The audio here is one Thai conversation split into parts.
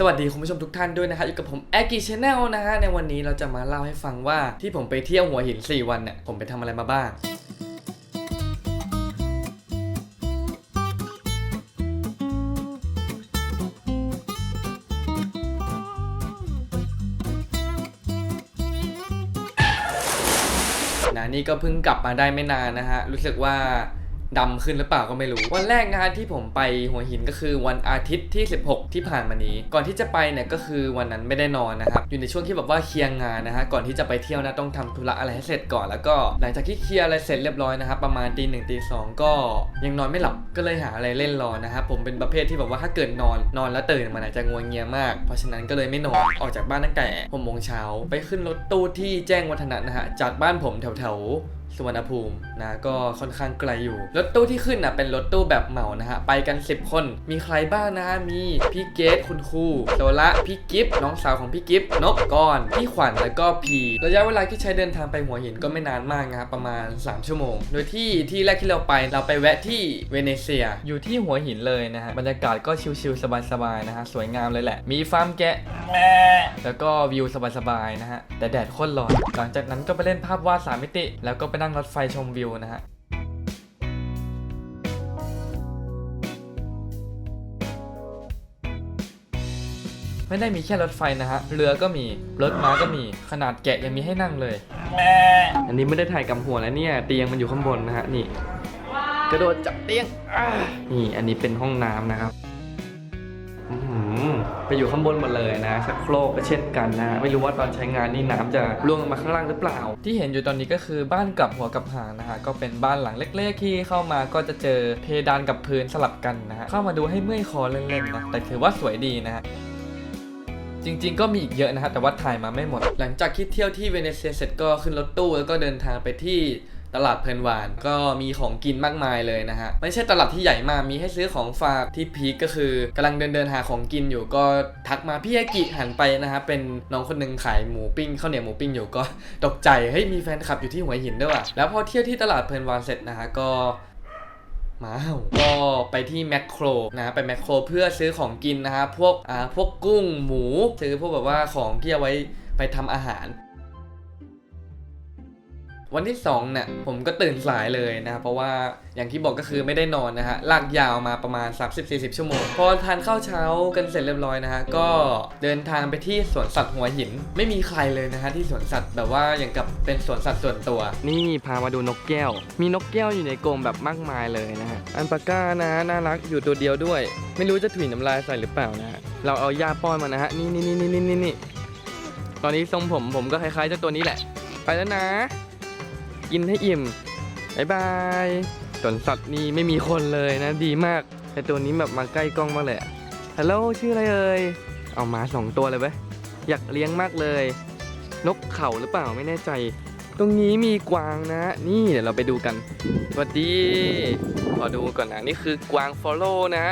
สวัสดีคุณผู้ชมทุกท่านด้วยนะครับอยู่กับผมแอกิชแนลนะฮะในวันนี้เราจะมาเล่าให้ฟังว่าที่ผมไปเที่ยวหัวหิน 4 วันเนี่ยผมไปทำอะไรมาบ้าง นะนี่ก็เพิ่งกลับมาได้ไม่นานนะฮะรู้สึกว่า ดำขึ้นหรือเปล่าก็ไม่รู้ วันแรกนะฮะที่ผมไปหัวหินก็คือวันอาทิตย์ที่ 16 ที่ผ่านมานี้ ก่อนที่จะไปเนี่ยก็คือวันนั้นไม่ได้นอนนะครับ อยู่ในช่วงที่แบบว่าเคลียร์งานนะฮะ ก่อนที่จะไปเที่ยวนะต้องทำธุระอะไรให้เสร็จก่อน แล้วก็หลังจากที่เคลียร์อะไรเสร็จเรียบร้อยนะครับ ประมาณตีหนึ่งตีสองก็ยังนอนไม่หลับ ก็เลยหาอะไรเล่นรอนะครับ ผมเป็นประเภทที่แบบว่าถ้าเกิดนอน นอนแล้วตื่นมาอาจจะงวงเงียมาก เพราะฉะนั้นก็เลยไม่นอน ออกจากบ้านตั้งแต่หกโมงเช้าไปขึ้นรถตู้ที่แจ้งวัฒนะนะฮะ จากบ้านผมแถวแถวๆ สุวรรณภูมินะก็ค่อนข้างไกลอยู่ รถตู้ที่ขึ้นนะเป็นรถตู้แบบเหมานะฮะ ไปกัน 10 คน มีใครบ้างนะฮะ มีพี่เกตคุณครูโซละพี่กิฟน้องสาวของพี่กิฟนกกอน พี่ขวัญแล้วก็พีระยะเวลาที่ใช้เดินทางไปหัวหินก็ไม่นานมากนะครับประมาณ 3 ชั่วโมง โดยที่ที่แรกที่เราไปเราไปแวะที่เวเนเซีย อยู่ที่หัวหินเลยนะฮะบรรยากาศก็ชิลๆสบายๆนะฮะสวยงามเลยแหละ มีฟาร์มแกะแล้วก็วิวสบายๆนะฮะแต่แดดโคตรร้อนหลังจากนั้นก็ไปเล่นภาพวาดสามมิติ แล้วก็ไปนั่งรถไฟชมวิวนะฮะไม่ได้มีแค่รถไฟนะฮะ เรือก็มี รถม้าก็มี ขนาดแกะยังมีให้นั่งเลย อันนี้ไม่ได้ถ่ายกับหัวแล้วเนี่ย เตียงมันอยู่ข้างบนนะฮะ นี่ กระโดดจับเตียงอ่านี่ อันนี้เป็นห้องน้ำนะครับ ไปอยู่ข้างบนหมดเลยนะชักโครกก็เช่นกันนะ ไม่รู้ว่าตอนใช้งานนี่น้ำจะร่วงลงมาข้างล่างหรือเปล่า ที่เห็นอยู่ตอนนี้ก็คือบ้านกับหัวกับหางนะฮะก็เป็นบ้านหลังเล็ก ๆ ที่เข้ามาก็จะเจอเพดานกับพื้นสลับกันนะฮะเข้ามาดูให้เมื่อยคอเล่นๆนะแต่ถือว่าสวยดีนะฮะจริงๆ ก็มีอีกเยอะนะฮะแต่ว่าถ่ายมาไม่หมด หลังจากที่เที่ยวที่เวเนเซียเสร็จก็ขึ้นรถตู้แล้วก็เดินทางไปที่ ตลาดเพลินวานก็มีของกินมากมายเลยนะฮะ ไม่ใช่ตลาดที่ใหญ่มากมีให้ซื้อของฝากที่พีคก็คือกำลังเดินเดินหาของกินอยู่ก็ทักมาพี่อากิหันไปนะฮะเป็นน้องคนหนึ่งขายหมูปิ้งข้าวเหนียวหมูปิ้งอยู่ก็ตกใจเฮ้ยมีแฟนคลับอยู่ที่หัวหินด้วยว่ะแล้วพอเที่ยวที่ตลาดเพลินวานเสร็จนะฮะก็มาก็ไปที่แมคโครนะไปแมคโครเพื่อซื้อของกินนะฮะพวกอ่าพวกกุ้งหมูซื้อพวกแบบว่าของที่เอาไว้ไปทำอาหาร วันที่2เนี่ยผมก็ตื่นสายเลยนะเพราะว่าอย่างที่บอกก็คือไม่ได้นอนนะฮะลากยาวมาประมาณ 30-40 ชั่วโมง พอทานข้าวเช้ากันเสร็จเรียบร้อยนะฮะก็เดินทางไปที่สวนสัตว์หัวหิน ไม่มีใครเลยนะฮะที่สวนสัตว์แบบว่าอย่างกับเป็นสวนสัตว์ส่วนตัว นี่พามาดูนกแก้ว มีนกแก้วอยู่ในกรงแบบมากมายเลยนะฮะอันปาก้านะน่ารักอยู่ตัวเดียวด้วย ไม่รู้จะถุยน้ำลายใส่หรือเปล่านะฮะเราเอายาป้อนมานะฮะนี่นี่นี่นี่นี่นี่ตอนนี้ทรงผมผมก็คล้ายๆเจ้าตัวนี้แหละ ไปแล้วนะ กินให้อิ่มบายบายสวนสัตว์นี่ไม่มีคนเลยนะดีมากแต่ตัวนี้แบบมาใกล้กล้องมากเลยอะฮัลโหลชื่ออะไรเอ่ยเอามาสองตัวเลยเว้ยอยากเลี้ยงมากเลย นกเขาหรือเปล่าไม่แน่ใจ ตรงนี้มีกวางนะ นี่เดี๋ยวเราไปดูกันสวัสดีขอดูก่อนนะนี่คือกวางฟอลโล่นะ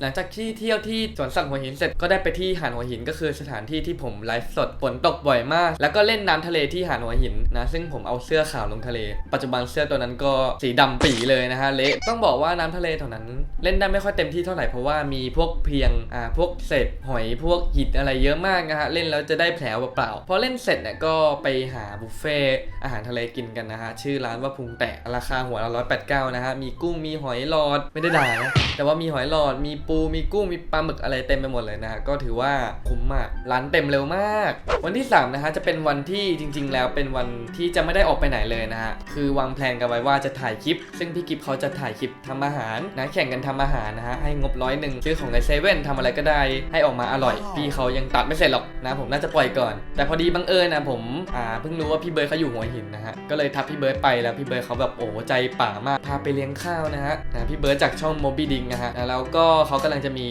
หลังจากที่เที่ยวที่สวนสัตว์หัวหินเสร็จก็ได้ไปที่หาดหัวหิน ก็คือสถานที่ที่ผมไลฟ์สดฝนตกบ่อยมาก แล้วก็เล่นน้ำทะเลที่หาดหัวหินนะซึ่งผมเอาเสื้อขาวลงทะเล ปัจจุบันเสื้อตัวนั้นก็สีดำปีเลยนะฮะเละต้องบอกว่าน้ำทะเลแถวนั้นเล่นได้ไม่ค่อยเต็มที่เท่าไหร่เพราะว่ามีพวกเพียงอ่าพวกเศษหอยพวกหินอะไรเยอะมากนะฮะเล่นแล้วจะได้แผลเปล่าๆพอเล่นเสร็จเนี่ยก็ไปหาบุฟเฟ่อาหารทะเลกินกันนะฮะชื่อร้านว่าพุงแตกราคาหัวละร้อยแปดเก้านะฮะมีกุ้งมีหอยหลอดไม่ได้ด่านะแต่ว่ามีหอยหลอดมีปูมีกุ้งมีปลาหมึกอะไรเต็มไปหมดเลยนะฮะก็ถือว่าคุ้มมากร้านเต็มเร็วมาก วันที่3นะฮะจะเป็นวันที่จริง ๆ แล้วเป็นวันที่จะไม่ได้ออกไปไหนเลยนะฮะคือวางแผนกันไว้ว่าจะถ่ายคลิป ซึ่งพี่กิฟเขาจะถ่ายคลิปทำอาหารนะแข่งกันทำอาหารนะฮะให้งบร้อยหนึ่งซื้อของในเซเว่นทำอะไรก็ได้ให้ออกมาอร่อย พี่เขายังตัดไม่เสร็จหรอกนะผมน่าจะปล่อยก่อน แต่พอดีบังเอิญนะผมอ่าเพิ่งรู้ว่าพี่เบิร์ดเขาอยู่หัวหินนะฮะก็เลยทักพี่เบิร์ดไปแล้วพี่เบิร์ดเขาแบบโอ้ใจป่ามากพาไปเลี้ยงข้าวนะฮะนะพี่เบิร์ดจากช่อง Moby Ding นะฮะแล้วก็เขากำลังจะมี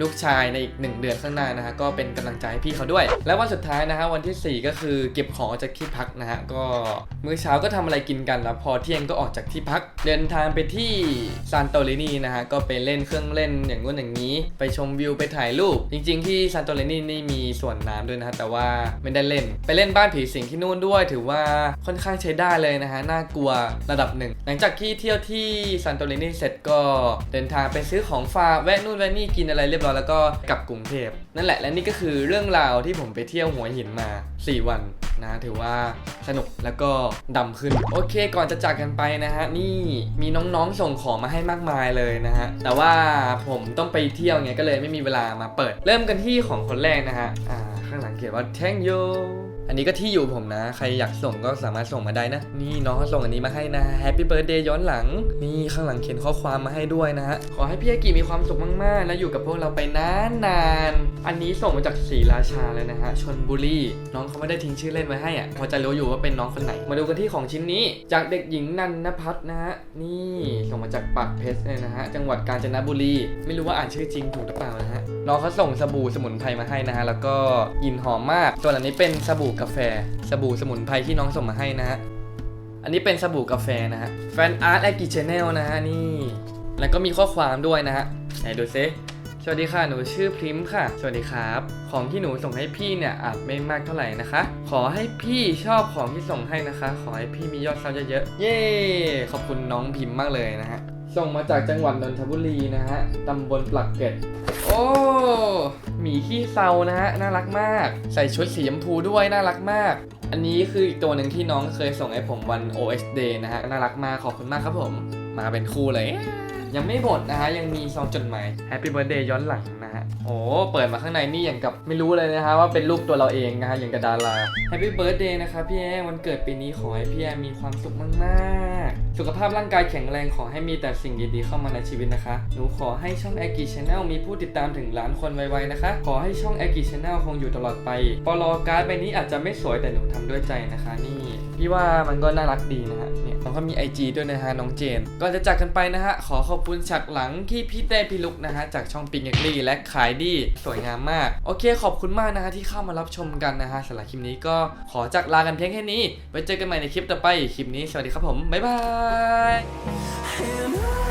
ลูกชายในอีก 1 เดือนข้างหน้านะฮะก็เป็นกำลังใจให้พี่เขาด้วย และวันสุดท้ายนะฮะวันที่ 4 ก็คือเก็บของออกจากที่พักนะฮะก็มื้อเช้าก็ทำอะไรกินกันแล้วพอเที่ยงก็ออกจากที่พัก เดินทางไปที่ซานโตลินีนะฮะก็ไปเล่นเครื่องเล่นอย่างงู้นอย่างนี้ ไปชมวิวไปถ่ายรูป จริง ๆ ที่ซานโตลินีนี่มีสวนน้ำด้วยนะฮะแต่ว่าไม่ได้เล่น ไปเล่นบ้านผีสิงที่นู่นด้วย ถือว่าค่อนข้างใช้ได้เลยนะฮะน่ากลัวระดับหนึ่งหลังจากที่เที่ยวที่ซานโตลินีเสร็จก็เดินทางไปซื้อของฝากแวะนู่นแวะนี่กินอะไรเรียบร้อยแล้วก็กลับกรุงเทพนั่นแหละและนี่ก็คือเรื่องราวที่ผมไปเที่ยวหัวหินมา 4 วันนะถือว่าสนุกแล้วก็ดำขึ้น โอเคก่อนจะจากกันไปนะฮะ นี่มีน้องๆส่งของมาให้มากมายเลยนะฮะ แต่ว่าผมต้องไปเที่ยวไงก็เลยไม่มีเวลามาเปิด เริ่มกันที่ของคนแรกนะฮะอ่าข้างหลังเขียนว่า thank you อันนี้ก็ที่อยู่ผมนะ ใครอยากส่งก็สามารถส่งมาได้นะ นี่น้องเขาส่งอันนี้มาให้นะ Happy Birthday ย้อนหลัง นี่ข้างหลังเขียนข้อความมาให้ด้วยนะฮะ ขอให้พี่อากิมีความสุขมาก ๆ และอยู่กับพวกเราไปนานๆ อันนี้ส่งมาจากศรีราชาเลยนะฮะ ชนบุรี น้องเขาไม่ได้ทิ้งชื่อเล่นไว้ให้อะ พอจะรู้อยู่ว่าเป็นน้องคนไหน มาดูกันที่ของชิ้นนี้ จากเด็กหญิงนันนพัฒน์นะฮะ นี่ส่งมาจากปากเพชรเลยนะฮะ จังหวัดกาญจนบุรี ไม่รู้ว่าอ่านชื่อจริงถูกหรือเปล่านะฮะ น้องเขาส่งสบู่สมุนไพรมาให้นะฮะ แล้วก็กลิ่นหอมมาก ส่วนอันนี้เป็นสบู่กาแฟ สบู่สมุนไพรที่น้องส่งมาให้นะฮะ อันนี้เป็นสบู่กาแฟนะฮะ แฟนอาร์ตแอกิชแนลนะฮะนี่ แล้วก็มีข้อความด้วยนะฮะ ไหนดูซิสวัสดีค่ะ หนูชื่อพริมค่ะ สวัสดีครับ ของที่หนูส่งให้พี่เนี่ยอาจไม่มากเท่าไหร่นะคะ ขอให้พี่ชอบของที่ส่งให้นะคะ ขอให้พี่มียอดซับเยอะๆ เย้ ขอบคุณน้องพิมพ์มากเลยนะฮะ ส่งมาจากจังหวัดนนทบุรีนะฮะ ตำบลปลักเกร็ด โอ้หมีขี้เซานะฮะ น่ารักมาก ใส่ชุดสีชมพูด้วย น่ารักมาก อันนี้คืออีกตัวหนึ่งที่น้องเคยส่งให้ผมวัน OS Day นะฮะ น่ารักมาก ขอบคุณมากครับผม มาเป็นคู่เลย ยังไม่หมดนะฮะ ยังมีซองจดหมาย Happy Birthday ย้อนหลังนะฮะ โอ้เปิดมาข้างในนี่อย่างกับไม่รู้เลยนะฮะว่าเป็นรูปตัวเราเองนะฮะ อย่างกับดารา Happy Birthday นะคะพี่แอมวันเกิดปีนี้ขอให้พี่แอมมีความสุขมากๆ สุขภาพร่างกายแข็งแรงขอให้มีแต่สิ่งดีๆเข้ามาในชีวิตนะคะ หนูขอให้ช่อง a g i Channel มีผู้ติดตามถึงล้านคนไวๆนะคะ ขอให้ช่อง a g i Channel คงอยู่ตลอดไปปลอการ์ดใบนี้อาจจะไม่สวยแต่หนูทำด้วยใจนะคะนี่พี่ว่ามันก็น่ารักดีนะฮะเนี่ยน้วก็มี IG ด้วยนะฮะน้องเจน ก่อนจะจากกันไปนะฮะ ขอขอบคุณฉากหลังที่พี่เต้พี่ลุกนะฮะ จากช่องปิงเอกลี่และขายดีสวยงามมาก โอเคขอบคุณมากนะฮะ ที่เข้ามารับชมกันนะฮะสำหรับคลิปนี้ก็ขอจากลากันเพียงแค่นี้ไว้เจอกันใหม่ในคลิปต่อไปคลิปนี้สวัสดีครับผมบ๊ายบาย